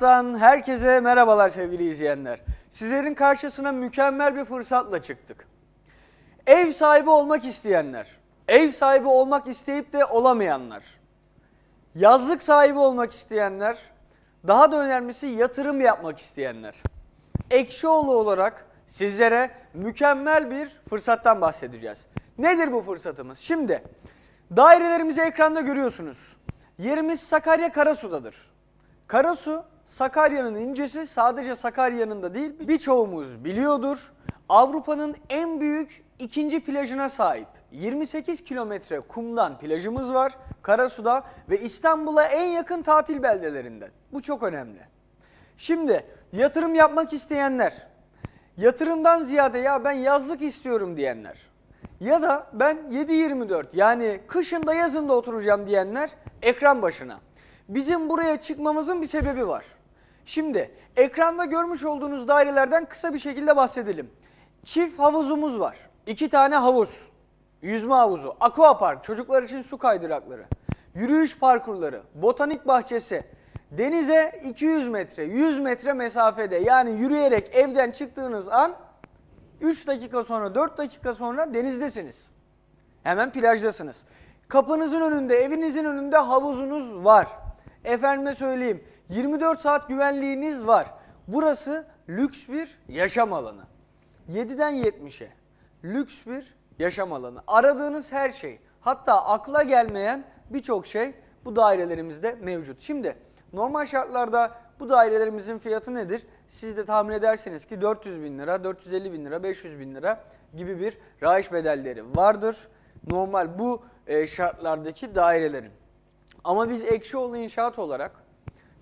Dan herkese merhabalar sevgili izleyenler. Sizlerin karşısına mükemmel bir fırsatla çıktık. Ev sahibi olmak isteyenler, ev sahibi olmak isteyip de olamayanlar, yazlık sahibi olmak isteyenler, daha da önemlisi yatırım yapmak isteyenler. Ekşioğlu olarak sizlere mükemmel bir fırsattan bahsedeceğiz. Nedir bu fırsatımız? Şimdi dairelerimizi ekranda görüyorsunuz. Yerimiz Sakarya Karasu'dadır. Karasu Sakarya'nın incesi sadece Sakarya'nın da değil birçoğumuz biliyordur. Avrupa'nın en büyük ikinci plajına sahip. 28 kilometre kumdan plajımız var Karasu'da ve İstanbul'a en yakın tatil beldelerinden. Bu çok önemli. Şimdi yatırım yapmak isteyenler, yatırımdan ziyade ya ben yazlık istiyorum diyenler ya da ben 7-24 yani kışında yazında oturacağım diyenler ekran başına. Bizim buraya çıkmamızın bir sebebi var. Şimdi ekranda görmüş olduğunuz dairelerden kısa bir şekilde bahsedelim. Çift havuzumuz var. İki tane havuz. Yüzme havuzu, aquapark, çocuklar için su kaydırakları, yürüyüş parkurları, botanik bahçesi, denize 200 metre, 100 metre mesafede yani yürüyerek evden çıktığınız an 3 dakika sonra, 4 dakika sonra denizdesiniz. Hemen plajdasınız. Kapınızın önünde, evinizin önünde havuzunuz var. Efendime söyleyeyim, 24 saat güvenliğiniz var. Burası lüks bir yaşam alanı. 7'den 70'e lüks bir yaşam alanı. Aradığınız her şey, hatta akla gelmeyen birçok şey bu dairelerimizde mevcut. Şimdi normal şartlarda bu dairelerimizin fiyatı nedir? Siz de tahmin edersiniz ki 400 bin lira, 450 bin lira, 500 bin lira gibi bir rayiç bedelleri vardır. Normal bu e, şartlardaki dairelerin. Ama biz Ekşioğlu İnşaat olarak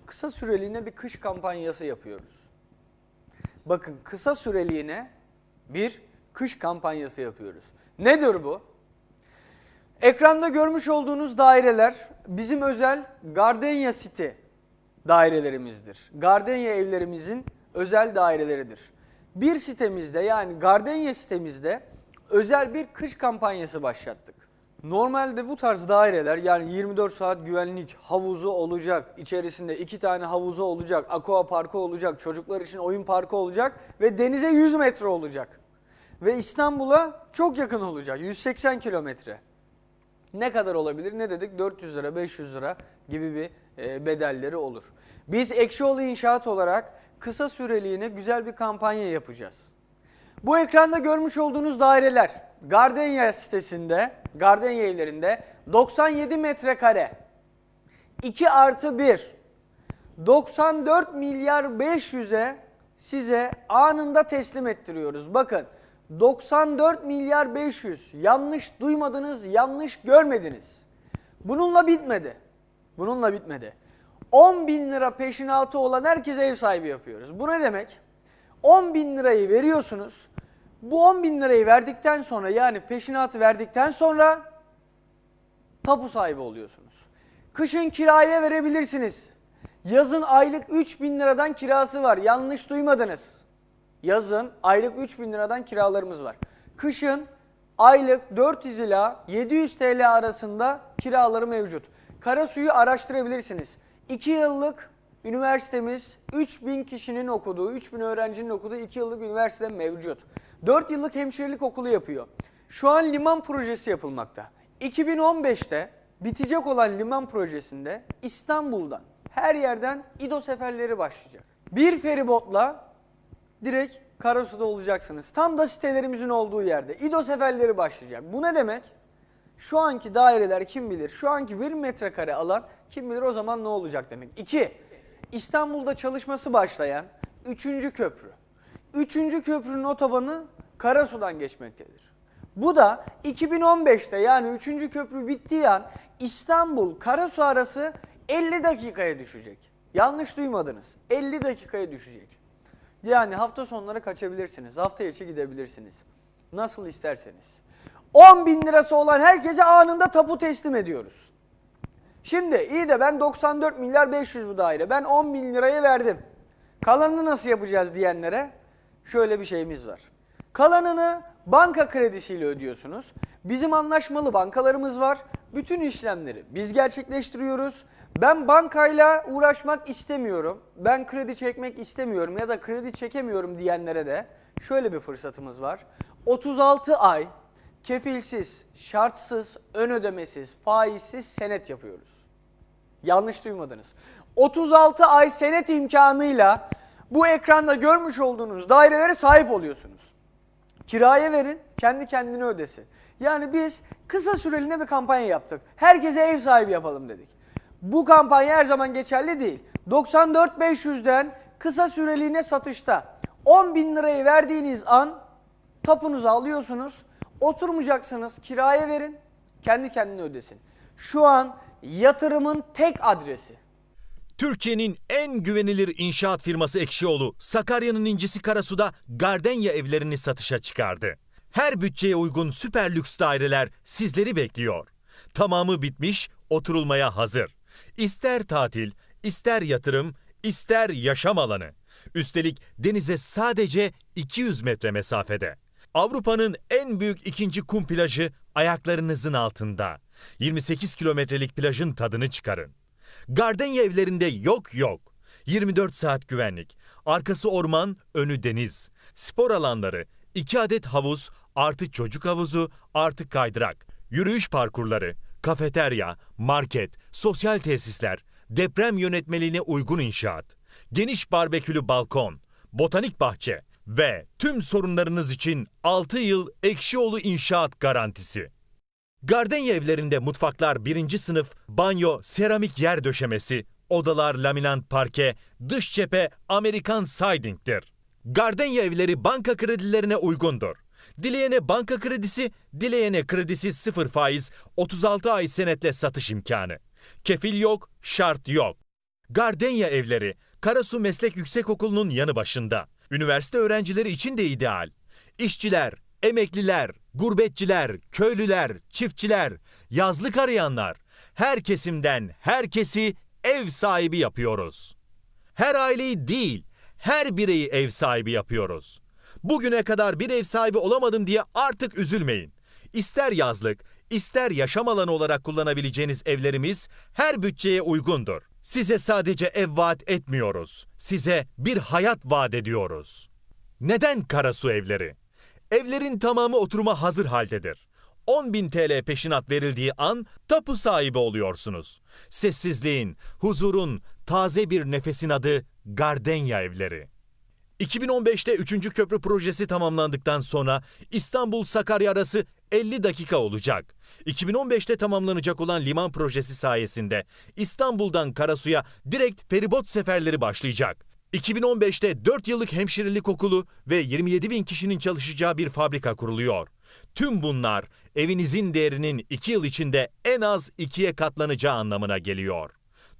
kısa süreliğine bir kış kampanyası yapıyoruz. Bakın kısa süreliğine bir kış kampanyası yapıyoruz. Nedir bu? Ekranda görmüş olduğunuz daireler bizim özel Gardenia City dairelerimizdir. Gardenia evlerimizin özel daireleridir. Bir sitemizde yani Gardenia sitemizde özel bir kış kampanyası başlattık. Normalde bu tarz daireler yani 24 saat güvenlik havuzu olacak, içerisinde iki tane havuzu olacak, aqua parkı olacak, çocuklar için oyun parkı olacak ve denize 100 metre olacak. Ve İstanbul'a çok yakın olacak, 180 kilometre. Ne kadar olabilir? Ne dedik? 400 lira, 500 lira gibi bir e, bedelleri olur. Biz Ekşioğlu İnşaat olarak kısa süreliğine güzel bir kampanya yapacağız. Bu ekranda görmüş olduğunuz daireler Gardenia sitesinde, Gardenia evlerinde 97 metrekare, 2 artı 1, 94 milyar 500'e size anında teslim ettiriyoruz. Bakın 94 milyar 500 yanlış duymadınız, yanlış görmediniz. Bununla bitmedi. Bununla bitmedi. 10 bin lira peşinatı olan herkese ev sahibi yapıyoruz. Bu ne demek? 10 bin lirayı veriyorsunuz. Bu 10 bin lirayı verdikten sonra yani peşinatı verdikten sonra tapu sahibi oluyorsunuz. Kışın kiraya verebilirsiniz. Yazın aylık 3 bin liradan kirası var. Yanlış duymadınız. Yazın aylık 3 bin liradan kiralarımız var. Kışın aylık 400 ila 700 TL arasında kiraları mevcut. Karasuyu araştırabilirsiniz. 2 yıllık üniversitemiz 3000 kişinin okuduğu, 3000 öğrencinin okuduğu 2 yıllık üniversite mevcut. 4 yıllık hemşirelik okulu yapıyor. Şu an liman projesi yapılmakta. 2015'te bitecek olan liman projesinde İstanbul'dan her yerden İDO seferleri başlayacak. Bir feribotla direkt Karasu'da olacaksınız. Tam da sitelerimizin olduğu yerde. İDO seferleri başlayacak. Bu ne demek? Şu anki daireler kim bilir, şu anki 1 metrekare alan kim bilir o zaman ne olacak demek. İki, İstanbul'da çalışması başlayan 3. köprü. 3. köprünün otobanı Karasu'dan geçmektedir. Bu da 2015'te yani 3. köprü bittiği an İstanbul Karasu arası 50 dakikaya düşecek. Yanlış duymadınız. 50 dakikaya düşecek. Yani hafta sonları kaçabilirsiniz. Hafta içi gidebilirsiniz. Nasıl isterseniz. 10 bin lirası olan herkese anında tapu teslim ediyoruz. Şimdi iyi de ben 94 milyar 500 bu daire. Ben 10 bin lirayı verdim. Kalanını nasıl yapacağız diyenlere şöyle bir şeyimiz var. Kalanını banka kredisiyle ödüyorsunuz. Bizim anlaşmalı bankalarımız var. Bütün işlemleri biz gerçekleştiriyoruz. Ben bankayla uğraşmak istemiyorum. Ben kredi çekmek istemiyorum ya da kredi çekemiyorum diyenlere de şöyle bir fırsatımız var. 36 ay kefilsiz, şartsız, ön ödemesiz, faizsiz senet yapıyoruz. Yanlış duymadınız. 36 ay senet imkanıyla bu ekranda görmüş olduğunuz dairelere sahip oluyorsunuz. Kiraya verin, kendi kendine ödesin. Yani biz kısa süreliğine bir kampanya yaptık. Herkese ev sahibi yapalım dedik. Bu kampanya her zaman geçerli değil. 94.500'den kısa süreliğine satışta 10 bin lirayı verdiğiniz an tapunuzu alıyorsunuz. Oturmayacaksınız, kiraya verin, kendi kendine ödesin. Şu an yatırımın tek adresi. Türkiye'nin en güvenilir inşaat firması Ekşioğlu, Sakarya'nın incisi Karasu'da Gardenya evlerini satışa çıkardı. Her bütçeye uygun süper lüks daireler sizleri bekliyor. Tamamı bitmiş, oturulmaya hazır. İster tatil, ister yatırım, ister yaşam alanı. Üstelik denize sadece 200 metre mesafede. Avrupa'nın en büyük ikinci kum plajı ayaklarınızın altında. 28 kilometrelik plajın tadını çıkarın. Gardenya evlerinde yok yok. 24 saat güvenlik. Arkası orman, önü deniz. Spor alanları, 2 adet havuz, artı çocuk havuzu, artı kaydırak. Yürüyüş parkurları, kafeterya, market, sosyal tesisler, deprem yönetmeliğine uygun inşaat. Geniş barbekülü balkon, botanik bahçe ve tüm sorunlarınız için 6 yıl Ekşioğlu inşaat garantisi. Gardenya evlerinde mutfaklar birinci sınıf, banyo, seramik yer döşemesi, odalar laminant parke, dış cephe Amerikan siding'tir. Gardenya evleri banka kredilerine uygundur. Dileyene banka kredisi, dileyene kredisiz sıfır faiz, 36 ay senetle satış imkanı. Kefil yok, şart yok. Gardenya evleri, Karasu Meslek Yüksekokulu'nun yanı başında. Üniversite öğrencileri için de ideal. İşçiler, emekliler, gurbetçiler, köylüler, çiftçiler, yazlık arayanlar, her kesimden herkesi ev sahibi yapıyoruz. Her aileyi değil, her bireyi ev sahibi yapıyoruz. Bugüne kadar bir ev sahibi olamadım diye artık üzülmeyin. İster yazlık, ister yaşam alanı olarak kullanabileceğiniz evlerimiz her bütçeye uygundur. Size sadece ev vaat etmiyoruz. Size bir hayat vaat ediyoruz. Neden Karasu evleri? Evlerin tamamı oturuma hazır haldedir. 10.000 TL peşinat verildiği an tapu sahibi oluyorsunuz. Sessizliğin, huzurun, taze bir nefesin adı Gardenya Evleri. 2015'te 3. köprü projesi tamamlandıktan sonra İstanbul-Sakarya arası 50 dakika olacak. 2015'te tamamlanacak olan liman projesi sayesinde İstanbul'dan Karasu'ya direkt feribot seferleri başlayacak. 2015'te 4 yıllık hemşirelik okulu ve 27 bin kişinin çalışacağı bir fabrika kuruluyor. Tüm bunlar evinizin değerinin 2 yıl içinde en az 2'ye katlanacağı anlamına geliyor.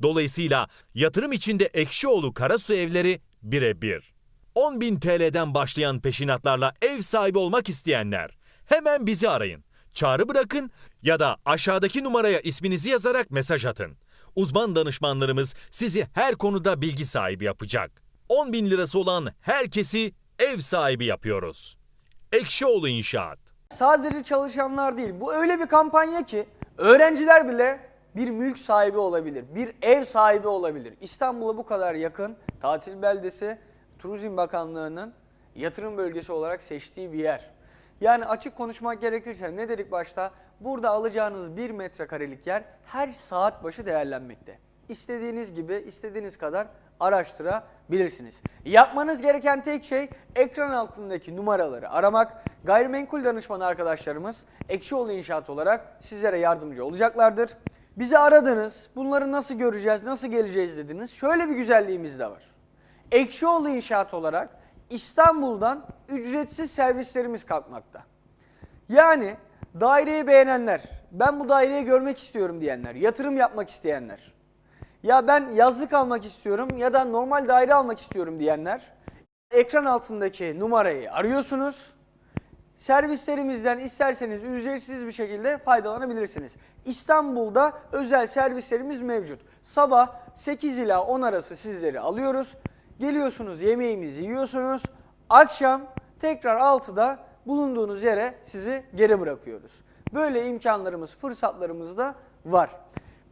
Dolayısıyla yatırım içinde Ekşioğlu Karasu evleri birebir. 10.000 TL'den başlayan peşinatlarla ev sahibi olmak isteyenler hemen bizi arayın. Çağrı bırakın ya da aşağıdaki numaraya isminizi yazarak mesaj atın. Uzman danışmanlarımız sizi her konuda bilgi sahibi yapacak. 10 bin lirası olan herkesi ev sahibi yapıyoruz. Ekşioğlu İnşaat. Sadece çalışanlar değil. Bu öyle bir kampanya ki öğrenciler bile bir mülk sahibi olabilir. Bir ev sahibi olabilir. İstanbul'a bu kadar yakın tatil beldesi Turizm Bakanlığı'nın yatırım bölgesi olarak seçtiği bir yer. Yani açık konuşmak gerekirse ne dedik başta? Burada alacağınız bir metrekarelik yer her saat başı değerlenmekte. İstediğiniz gibi, istediğiniz kadar araştırabilirsiniz. Yapmanız gereken tek şey ekran altındaki numaraları aramak. Gayrimenkul danışmanı arkadaşlarımız Ekşioğlu İnşaat olarak sizlere yardımcı olacaklardır. Bizi aradınız, bunları nasıl göreceğiz, nasıl geleceğiz dediniz. Şöyle bir güzelliğimiz de var. Ekşioğlu İnşaat olarak İstanbul'dan ücretsiz servislerimiz kalkmakta. Yani daireyi beğenenler, ben bu daireyi görmek istiyorum diyenler, yatırım yapmak isteyenler, ya ben yazlık almak istiyorum ya da normal daire almak istiyorum diyenler, ekran altındaki numarayı arıyorsunuz. Servislerimizden isterseniz ücretsiz bir şekilde faydalanabilirsiniz. İstanbul'da özel servislerimiz mevcut. Sabah 8 ila 10 arası sizleri alıyoruz. Geliyorsunuz yemeğimizi yiyorsunuz. Akşam tekrar 6'da bulunduğunuz yere sizi geri bırakıyoruz. Böyle imkanlarımız, fırsatlarımız da var.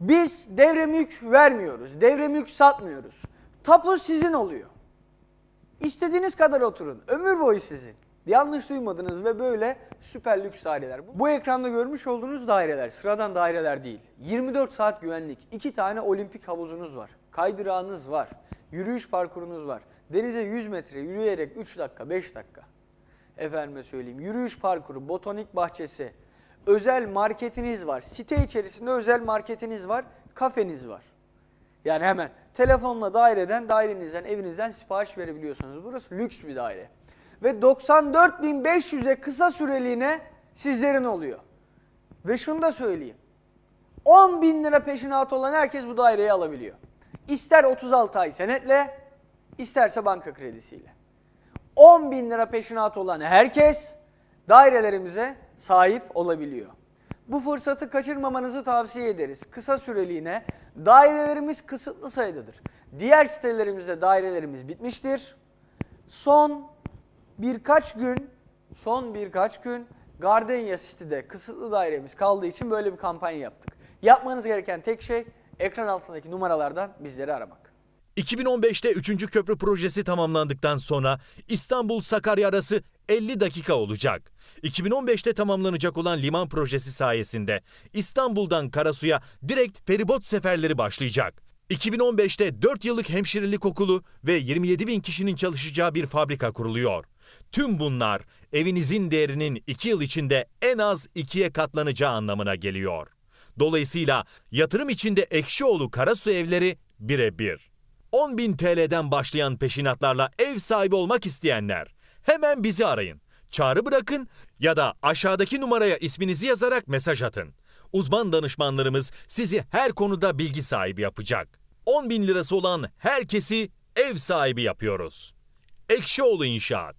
Biz devre mülk vermiyoruz. Devre mülk satmıyoruz. Tapu sizin oluyor. İstediğiniz kadar oturun. Ömür boyu sizin. Yanlış duymadınız ve böyle süper lüks daireler. Bu ekranda görmüş olduğunuz daireler sıradan daireler değil. 24 saat güvenlik, 2 tane olimpik havuzunuz var. Kaydırağınız var. Yürüyüş parkurunuz var. Denize 100 metre yürüyerek 3 dakika, 5 dakika. Efendime söyleyeyim. Yürüyüş parkuru, botanik bahçesi, özel marketiniz var. Site içerisinde özel marketiniz var, kafeniz var. Yani hemen telefonla daireden, dairenizden, evinizden sipariş verebiliyorsunuz. Burası lüks bir daire. Ve 94.500'e kısa süreliğine sizlerin oluyor. Ve şunu da söyleyeyim. 10 bin lira peşinat olan herkes bu daireyi alabiliyor. İster 36 ay senetle, isterse banka kredisiyle. 10 bin lira peşinat olan herkes dairelerimize sahip olabiliyor. Bu fırsatı kaçırmamanızı tavsiye ederiz. Kısa süreliğine dairelerimiz kısıtlı sayıdadır. Diğer sitelerimizde dairelerimiz bitmiştir. Son birkaç gün, son birkaç gün Gardenia City'de kısıtlı dairemiz kaldığı için böyle bir kampanya yaptık. Yapmanız gereken tek şey ekran altındaki numaralardan bizleri aramak. 2015'te 3. köprü projesi tamamlandıktan sonra İstanbul-Sakarya arası 50 dakika olacak. 2015'te tamamlanacak olan liman projesi sayesinde İstanbul'dan Karasu'ya direkt feribot seferleri başlayacak. 2015'te 4 yıllık hemşirelik okulu ve 27 bin kişinin çalışacağı bir fabrika kuruluyor. Tüm bunlar evinizin değerinin 2 yıl içinde en az 2'ye katlanacağı anlamına geliyor. Dolayısıyla yatırım içinde Ekşioğlu Karasu evleri birebir. 10.000 TL'den başlayan peşinatlarla ev sahibi olmak isteyenler hemen bizi arayın. Çağrı bırakın ya da aşağıdaki numaraya isminizi yazarak mesaj atın. Uzman danışmanlarımız sizi her konuda bilgi sahibi yapacak. 10 bin lirası olan herkesi ev sahibi yapıyoruz. Ekşioğlu İnşaat